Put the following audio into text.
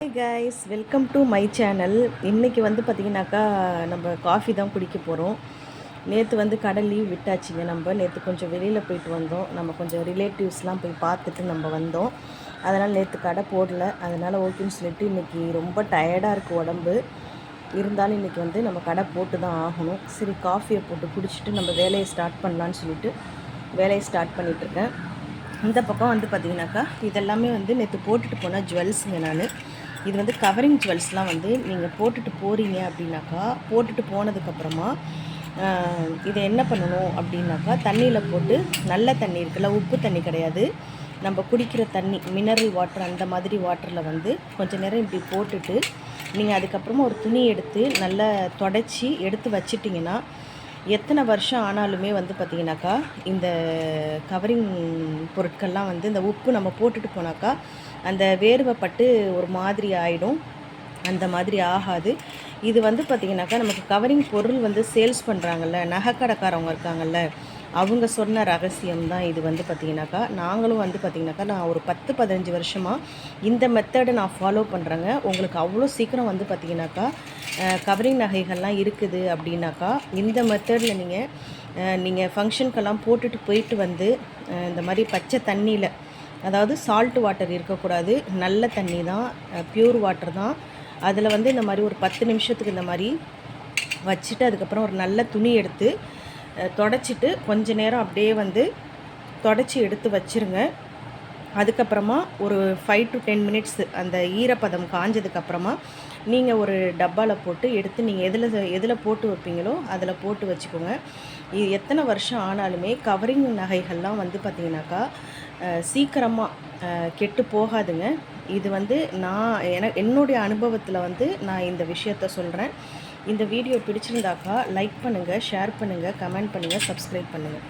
Hi guys welcome to my channel இன்றைக்கி வந்து பார்த்திங்கனாக்கா நம்ம காஃபி தான் குடிக்க போகிறோம் நேற்று வந்து கடை லீவ் விட்டாச்சுங்க நம்ம. நேற்று கொஞ்சம் வெளியில் போயிட்டு வந்தோம். நம்ம கொஞ்சம் ரிலேட்டிவ்ஸ்லாம் போய் பார்த்துட்டு நம்ம வந்தோம். அதனால் நேற்று கடை போடல. அதனால் ஓகேன்னு சொல்லிட்டு இன்றைக்கி ரொம்ப டயர்டாக இருக்குது உடம்பு. இருந்தாலும் இன்றைக்கி வந்து நம்ம கடை போட்டு தான் ஆகணும். சரி காஃபியை போட்டு குடிச்சிட்டு நம்ம வேலையை ஸ்டார்ட் பண்ணலான்னு சொல்லிட்டு வேலையை ஸ்டார்ட் பண்ணிகிட்ருக்கேன் இந்த பக்கம் வந்து பார்த்தீங்கன்னாக்கா இதெல்லாமே வந்து நேற்று போட்டுட்டு போனால் ஜுவல்ஸுங்க நான். இது வந்து கவரிங் ஜுவல்ஸ்லாம் வந்து நீங்கள் போட்டுட்டு போகிறீங்க அப்படின்னாக்கா போட்டுட்டு போனதுக்கப்புறமா இதை என்ன பண்ணணும் அப்படின்னாக்கா தண்ணியில் போட்டு நல்ல தண்ணி இருக்குல்ல உப்பு தண்ணி கிடையாது. நம்ம குடிக்கிற தண்ணி மினரல் வாட்டர் அந்த மாதிரி வாட்டரில் வந்து கொஞ்சம் நேரம் இப்படி போட்டுட்டு நீங்கள் அதுக்கப்புறமா ஒரு துணி எடுத்து நல்லா தொடச்சி எடுத்து வச்சிட்டிங்கன்னா எத்தனை வருஷம் ஆனாலுமே வந்து பார்த்திங்கனாக்கா இந்த கவரிங் பொருட்கள்லாம் வந்து இந்த உப்பு நம்ம போட்டுட்டு போனாக்கா அந்த வேர்வைப்பட்டு ஒரு மாதிரி ஆகிடும் அந்த மாதிரி ஆகாது. இது வந்து பார்த்திங்கனாக்கா நமக்கு கவரிங் பொருள் வந்து சேல்ஸ் பண்ணுறாங்கல்ல நகைக்கடைக்காரவங்க இருக்காங்கல்ல அவங்க சொன்ன ரகசியம் தான் இது வந்து பார்த்திங்கனாக்கா நாங்களும் வந்து பார்த்திங்கனாக்கா நான் ஒரு பத்து பதினஞ்சு வருஷமாக இந்த மெத்தடை நான் ஃபாலோ பண்ணுறேங்க உங்களுக்கு அவ்வளோ சீக்கிரம் வந்து பார்த்திங்கனாக்கா கவரிங் நகைகள்லாம் இருக்குது அப்படின்னாக்கா இந்த மெத்தடில் நீங்கள் நீங்கள் ஃபங்க்ஷனுக்கெல்லாம் போட்டுட்டு போயிட்டு வந்து இந்த மாதிரி பச்சை தண்ணியில் அதாவது சால்ட் வாட்டர் இருக்கக்கூடாது. நல்ல தண்ணி தான் ப்யூர் வாட்டர் தான். அதில் வந்து இந்த மாதிரி ஒரு பத்து நிமிஷத்துக்கு இந்த மாதிரி வச்சுட்டு அதுக்கப்புறம் ஒரு நல்ல துணி எடுத்து தொடச்சிட்டு கொஞ்ச நேரம் அப்படியே வந்து தொடச்சி எடுத்து வச்சுருங்க. அதுக்கப்புறமா ஒரு ஃபைவ் டு டென் மினிட்ஸ் அந்த ஈரப்பதம் காஞ்சதுக்கப்புறமா நீங்கள் ஒரு டப்பாவில் போட்டு எடுத்து நீங்கள் எதில் எதில் போட்டு வைப்பீங்களோ அதில் போட்டு வச்சுக்கோங்க. இது எத்தனை வருஷம் ஆனாலுமே கவரிங் நகைகள்லாம் வந்து பார்த்திங்கனாக்கா சீக்கிரமாக கெட்டு போகாதுங்க. இது வந்து நான் என என்னுடைய அனுபவத்தில் வந்து நான் இந்த விஷயத்த சொல்கிறேன் இந்த வீடியோ பிடிச்சிருந்தாக்கா லைக் பண்ணுங்கள் ஷேர் பண்ணுங்கள் கமெண்ட் பண்ணுங்கள் சப்ஸ்கிரைப் பண்ணுங்கள்